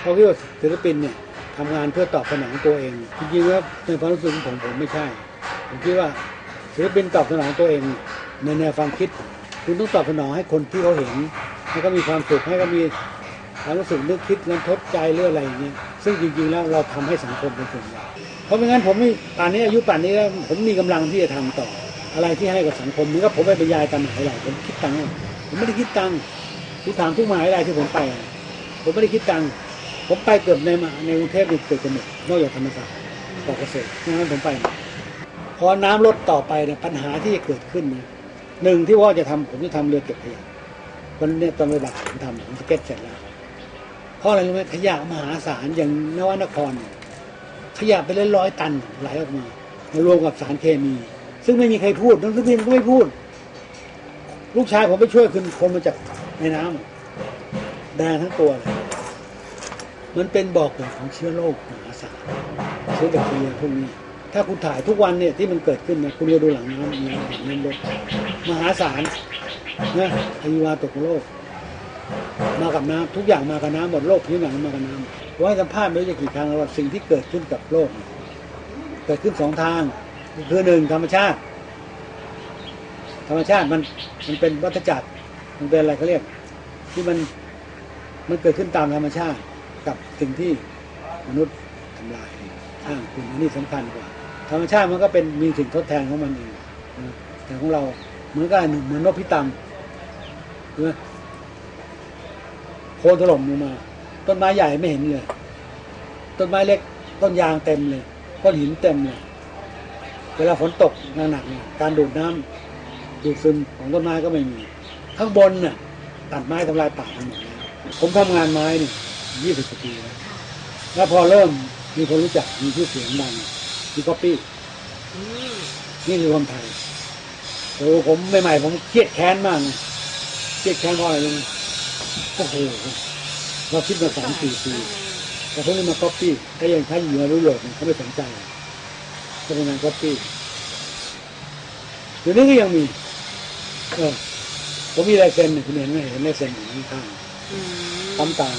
เขาคิดว่าศิลปินเนี่ยทำงานเพื่อตอบสนองตัวเอง จริงๆแล้วในความรู้สึกของผมผมไม่ใช่ ผมคิดว่าศิลปินตอบสนองตัวเอง ในแนวความคิด คุณต้องตอบสนองให้คนที่เขาเห็นให้เขามีความสุขให้เขามีความรู้สึกนึกคิดรันทดใจเรื่องอะไรอย่างเงี้ยซึ่งจริงๆแล้วเราทำให้สังคมเป็นส่วนใหญ่เพราะไม่งั้นผมไม่ป่านนี้อายุป่านนี้แล้วผมมีกำลังที่จะทำต่อ อะไรที่ให้กับสังคมเหมือนกับผมไปบรรยายตามมหาวิทยาลัยผมคิดตังค์ผมไม่ได้คิดตังค์ทุกถามทุกมหาวิทยาลัยที่ผมไป ผมไม่ได้คิดตังค์ ผมไปเกือบในมาในกรุงเทพนี่เกือบจะหมดนอกจากธรรมศาสตร์กอเกษตรงั้นผมไปมดพอน้ำลดต่อไปเนี่ยปัญหาที่จะเกิดขึ้นนะหนึ่งที่ว่าจะทำผมจะทำเรือเก็บขยะวันนี้ตอนเวลาผมทำผมสเก็ตเสร็จแล้วเพราะอะไรรู้ไหมขยะมหาศาลอย่างนวนครเนี่ยขยะไปเล่นร้อยตันไหลออกมามารวมกับสารเคมี ซึ่งไม่มีใครพูดนักศึกษาก็ไม่พูด ลูกชายผมไปช่วยคืนคนมาจากในน้ำอะแดงทั้งตัวเลย มันเป็นบ่อกเกิดของเชื้อโรคมหาศาลเชื้อแบคทีเรียพวกนี้ ถ้าคุณถ่ายทุกวันเนี่ยที่มันเกิดขึ้นนะคุณจะดูหลังน้ำมีน้ำน้ำลดมหาศาลนะอายุวาตกโลกมากับน้ำทุกอย่างมากับน้ำหมดโลกผิวหนังมากับน้ำผมให้สัมภาษณ์ไม่รู้จะกี่ครั้งแล้วว่าสิ่งที่เกิดขึ้นกับโลก เกิดขึ้นสองทาง คือหนึ่งธรรมชาติ ธรรมชาติมันมันเป็นวัฏจักรมันเป็นอะไรเขาเรียก ที่มันมันเกิดขึ้นตามธรรมชาติ กับสิ่งที่มนุษย์ทำลายสร้างขึ้นอันนี้สำคัญกว่า ธรรมชาติมันก็เป็นมีสิ่งทดแทนของมันเองแต่ของเราเหมือนกับอันหนึ่งเหมือนนกพิตำใช่ไหมโคนถล่มลงมา ต้นไม้ใหญ่ไม่เห็นเลย ต้นไม้เล็กต้นยางเต็มเลยก้อนหินเต็มเลยเวลาฝนตกหนักๆเนี่ยการดูดน้ำดูดซึมของต้นไม้ก็ไม่มี ข้างบนน่ะตัดไม้ทำลายป่าทั้งหมดผมทำงานไม้นี่ ยี่สิบปีแล้วแล้วพอเริ่มมีคนรู้จักมีชื่อเสียงดังมีก๊อปปี้นี่คือคนไทยโอ้ผมใหม่ๆผมเครียดแค้นมากนะเครียดแค้นเพราะอะไรรู้ไหมโอ้โหเราคิดมาสามสี่ปีแต่พวกนี้มาก๊อปปี้ถ้ายังถ้าอยู่ในยุโรปเนี่ยเขาไม่สนใจเขาเป็นงานก๊อปปี้เดี๋ยวนี้ก็ยังมีเออผมมีลายเซ็นเนี่ยคุณเห็นไหมเห็นลายเซ็นอยู่ข้างอืมๆปั๊มตา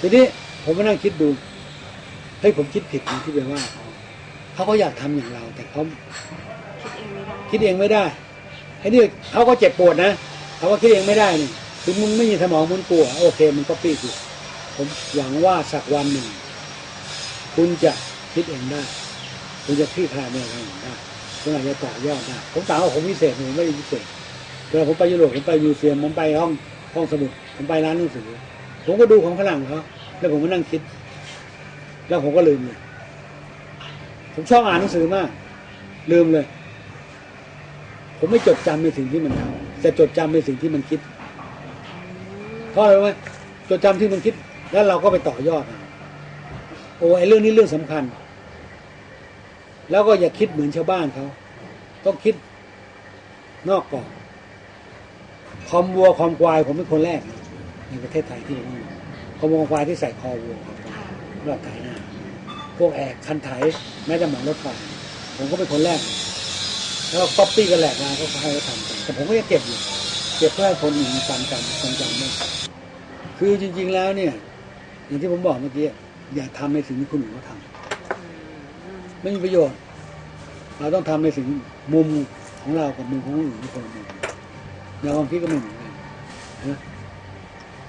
ทีนี้ผมมานั่งคิดดูเฮ้ยผมคิดผิดนะที่ไปว่าเขาเขาก็อยากทำอย่างเรา แต่เขาคิดเองไม่ได้ไอ้นี่เขาก็เจ็บปวดนะเขาก็คิดเองไม่ได้นี่ถึงมึงไม่มีสมองมึงกลัวโอเคมันก็ปี้คือผมหวังว่าสักวันหนึ่ง คุณจะคิดเองได้ คุณจะคลี่คลายในทางอื่นได้คุณอาจจะต่อยอดได้ผมต่างว่าผมพิเศษผมไม่ได้พิเศษเวลาผมไปยุโรปผมไปมิวเซียมผมไปห้องห้องสมุดผมไปร้านหนังสือ ผมก็ดูของฝรั่งเขาแล้วผมก็นั่งคิด แล้วผมก็ลืมเลยผมชอบอ่านหนังสือมาก ลืมเลย ผมไม่จดจำในสิ่งที่มันทำแต่จดจำในสิ่งที่มันคิดเพราะอะไรไหมจดจำที่มันคิด แล้วเราก็ไปต่อยอดโอ้ไอเรื่องนี้เรื่องสำคัญ แล้วก็อย่าคิดเหมือนชาวบ้านเขาต้องคิดนอกกรอบคอมวัวคอมควายผมเป็นคนแรกนะ ในประเทศไทยที่ผมมีคอมวัวคอมควายที่ใส่คอวัวคอควายรอบไถหน้า พวกแอกคันไถแม้แต่หมอนรถไฟผมก็เป็นคนแรก แล้วก็ก๊อปปี้กันแหลกมาก็ให้เขาทำกันแต่ผมก็ยังเก็บอยู่เก็บเพื่อให้คนอื่นจำจำจำจำได้คือจริง ๆแล้วเนี่ย อย่างที่ผมบอกเมื่อกี้อย่าทำในสิ่งที่คนอื่นเขาทำไม่มีประโยชน์ เราต้องทำในสิ่งมุมของเรากับมุมของคนอื่นที่คนละมุมแนวความคิดก็ไม่เหมือนกันนะ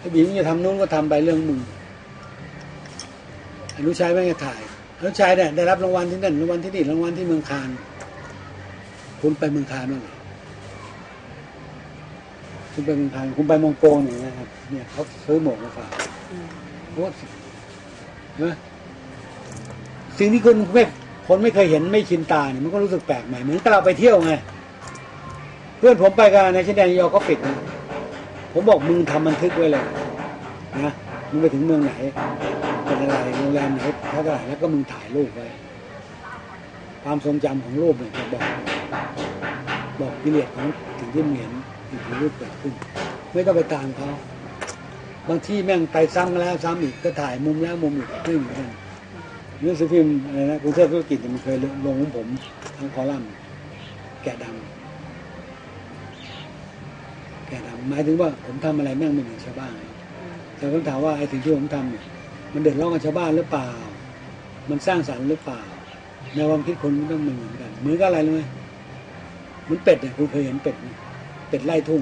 ไอ้บีมงจะทำนู้นก็ทำไปเรื่องมึงอนุชัยไม่งจะถ่ายอนุชัยเนี่ยได้รับรางวัลที่นั่นรางวัลที่นี่รางวัลที่เมืองคานคุณไปเมืองคานบ้างคุณไปเมืองคานคุณไปมองโกงอย่างเงี้ยครับ เนี่ยเขาซื้อหมวกมาฝากอืมโอ้นะสิ่งที่คนไม่คนไม่เคยเห็นไม่ชินตาเนี่ยมันก็รู้สึกแปลกใหม่เหมือนกับเราไปเที่ยวไง เพื่อนผมไปกันในเชนแดนยอร์กก็ปิดนะ ผมบอกมึงทำบันทึกไว้เลยนะมึงไปถึงเมืองไหนเป็นอะไรโรงแรมไหนเท่าไหร่แล้วก็มึงถ่ายรูปไว้ ความทรงจำของรูปเนี่ยจะบอก บอกกิเลสของสิ่งที่มึงเห็นสิ่งที่รูปเกิดขึ้น ไม่ต้องไปตามเขาบางที่แม่งไปซ้ำแล้วซ้ำอีกก็ถ่ายมุมแล้วมุมอีกไม่เหมือนกันเรื่องสือพิมพ์อะไรนะกรุงเทพธุรกิจที่มันเคยลงของผมทั้งคอลัมน์แกะดำแกะดำ หมายถึงว่าผมทำอะไรแม่งไม่เหมือนชาวบ้านแต่ผมถามว่าไอ้สิ่งที่ผมทำเนี่ยมันเดือดร้อนกับชาวบ้านหรือเปล่า มันสร้างสรรค์หรือเปล่าแนความคิดคนมันต้องเหมือนกันเหมือนกับอะไรรู้ไหมเหมือนเป็ดเนี่ยคุณเคยเห็นเป็ดเป็ดไล่ทุ่ง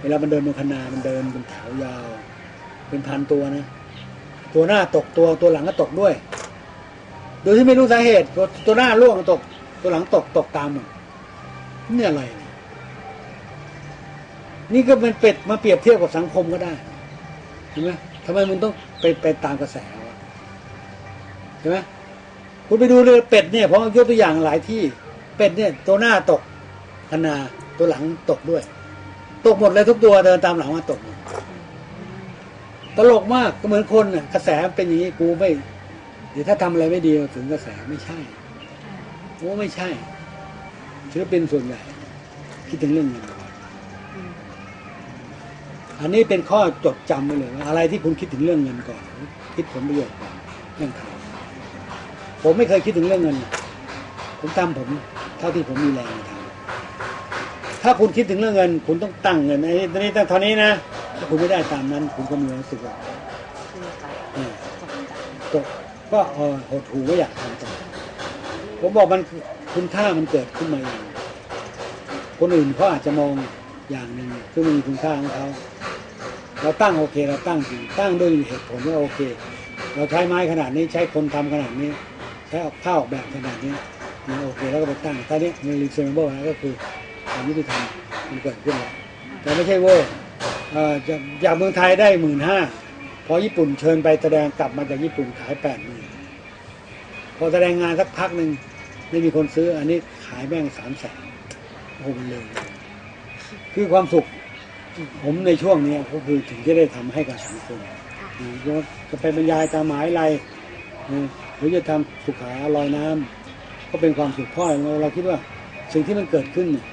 เวลามันเดินบนคนามันเดินเป็นแถวยาว เป็นพันตัวนะตัวหน้าตกตัวตัวหลังก็ตกด้วย โดยที่ไม่รู้สาเหตุตัวตัวหน้าล่วงตก ตัวหลังตกตกตามมันนี่อะไรเนี่ก็เป็นเป็ดมาเปรียบเทียบกับสังคมก็ได้เห็นไหมทำไมมันต้องไปไปตามกระแสวะเห็นไหมคุณไปดูเลยเป็ดเนี่ยผมยกตัวอย่างหลายที่ เป็ดเนี่ย ตัวหน้าตกคนาตัวหลังตกด้วย ตกหมดเลยทุกตัวเดินตามหลังมาตกหมดตลกมากก็เหมือนคนน่ะกระแสเป็นอย่างนี้กูไม่เดี๋ยวถ้าทำอะไรไม่ดีถึงกระแสไม่ใช่โอ้ไม่ใช่ศิลปินส่วนใหญ่คิดถึงเรื่องเงินก่อนอืม อันนี้เป็นข้อจดจำไว้เลยว่าอะไรที่คุณคิดถึงเรื่องเงินก่อน คิดผลประโยชน์ก่อนเรื่องทำผมไม่เคยคิดถึงเรื่องเงิน ผมทำผมเท่าที่ผมมีแรงทำถ้าคุณคิดถึงเรื่องเงิน คุณต้องตั้งเงินไอ้ตอนนี้ตั้งเท่านี้นะถ้าคุณไม่ได้ตามนั้น คุณก็มีความรู้สึกว่าคือไปเออจบกันตกก็เออหดหูไม่อยากทำต่อผมบอกมันคุณค่ามันเกิดขึ้นมาเองคนอื่นเขาอาจจะมองอย่างหนึ่งซึ่งมันมีคุณค่าของเขา เราตั้งโอเค เราตั้งจริงตั้งด้วยเหตุผลว่าโอเค เราใช้ไม้ขนาดนี้ใช้คนทำขนาดนี้ ใช้ผ้าออกแบบขนาดนี้มันโอเคแล้วก็ไปตั้งตอนนี้มันรีเซนเบิลนะก็คือความยุติธรรมมันเกิดขึ้นแล้วแต่ไม่ใช่เว่าเอ่อจากเมืองไทยได้หมื่นห้าพอญี่ปุ่นเชิญไปแสดงกลับมาจากญี่ปุ่นขายแปดหมื่นพอแสดงงานสักพักหนึ่งไม่มีคนซื้ออันนี้ขายแม่งสามแสนโอ้โหมันเลยคือความสุข ผมในช่วงนี้ก็คือถึงจะได้ทำให้กับสังคมนจะไปบรรยายตามหมายอะไรหรือจะทำสุขาลอยน้ำก็เป็นความสุขพราะเราเราคิดว่าสิ่งที่มันเกิดขึ้นเนี่ย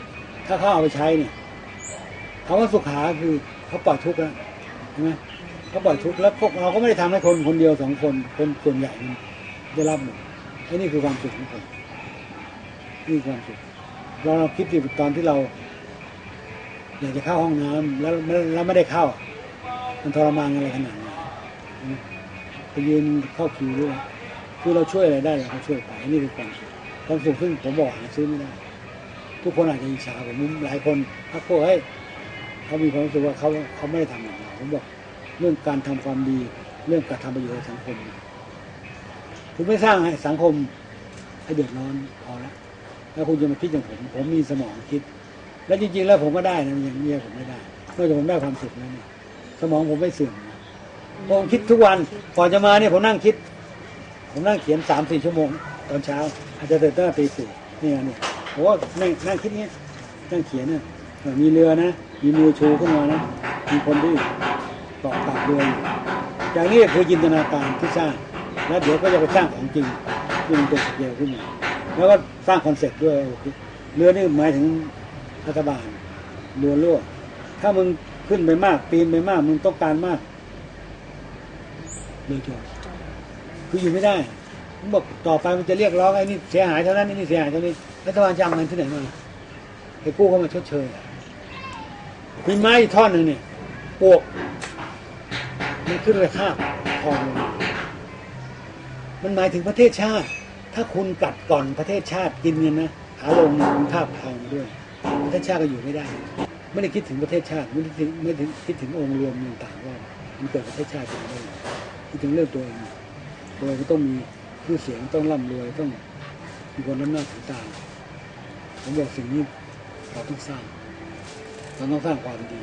ถ้าเขาเอาไปใช้เนี่ยคำว่าสุขาคือเขาปล่อยทุกข์แล้วใช่ไหมเขาปล่อยทุกข์แล้วพวกเราก็ไม่ได้ทำให้คนคนเดียวสองคนคนส่วนใหญ่ได้รับหมดไอ้นี่คือความสุขของผมนี่ความสุขเราเราคิดดิตอนที่เรา อยากจะเข้าห้องน้ำแล้วแล้วแล้วไม่ได้เข้า มันทรมานอะไรขนาดไหนไปยืนเข้าคิวด้วยคือเราช่วยอะไรได้เราก็ช่วยไปนี่คือความสุขความสุขซึ่งผมบอกหาซื้อไม่ได้ ทุกคนอาจจะอิจฉาผมหลายคนพักพวกเฮ้ยเขามีความรู้สึกว่าเขาเขาไม่ได้ทำอย่างเราผมบอกเรื่องการทำความดี เรื่องการทำประโยชน์สังคมคุณไม่สร้างให้สังคมให้เดือดร้อนพอแล้วแล้วคุณจะมาคิดอย่างผม ผมมีสมองคิด แล้วจริงๆแล้วผมก็ได้นะอย่างเมียผมไม่ได้นอกจากผมได้ความสุขแล้วเนี่ยสมองผมไม่เสื่อมนะผมคิดทุกวันก่อนจะมาเนี่ยผมนั่งคิด ผมนั่งเขียนสามสี่ชั่วโมง ตอนเช้า อาจจะตื่นตั้งแต่ตีสี่นี่ไงเนี่ยผมว่านั่งนั่งคิดเนี้ยนั่งเขียนเนี่ยมีเรือนะมีมือชูขึ้นมานะมีคนที่ต่อปากเรืออยู่อย่างนี้คือจินตนาการที่สร้างแล้วเดี๋ยวก็จะไปสร้างของจริงที่มันเป็นสเกลขึ้นมาแล้วก็สร้างคอนเซ็ปต์ด้วยเรือนี่หมายถึง รัฐบาลเรือรั่วถ้ามึงขึ้นไปมาก ปีนไปมาก มึงต้องการมากเรือจมคืออยู่ไม่ได้ผมบอกต่อไปมันจะเรียกร้องไอ้นี่เสียหายเท่านั้นไอ้นี่เสียหายเท่านี้รัฐบาลจะเอาเงินที่ไหนมาไปกู้เข้ามาชดเชยมีไม้ท่อนหนึ่งเนี่ยปวกมันขึ้นไปคาทองมันหมายถึงประเทศชาติ ถ้าคุณกัดก่อนประเทศชาติกินเงินนะขาลงเนี่ยคุณคาบทองด้วย ประเทศชาติก็อยู่ไม่ได้ ไม่ได้คิดถึงประเทศชาติไม่ได้คิดไม่ได้คิดถึงองค์รวมต่างๆว่ามันเกิดประเทศชาติขึ้นมาได้คิดถึงเรื่องตัวเองตัวเองก็ต้องมีชื่อเสียงต้องร่ำรวยต้องมีคนน้ำหน้าถือตาผมบอกสิ่งนี้เราต้องสร้างเราต้องสร้างความดี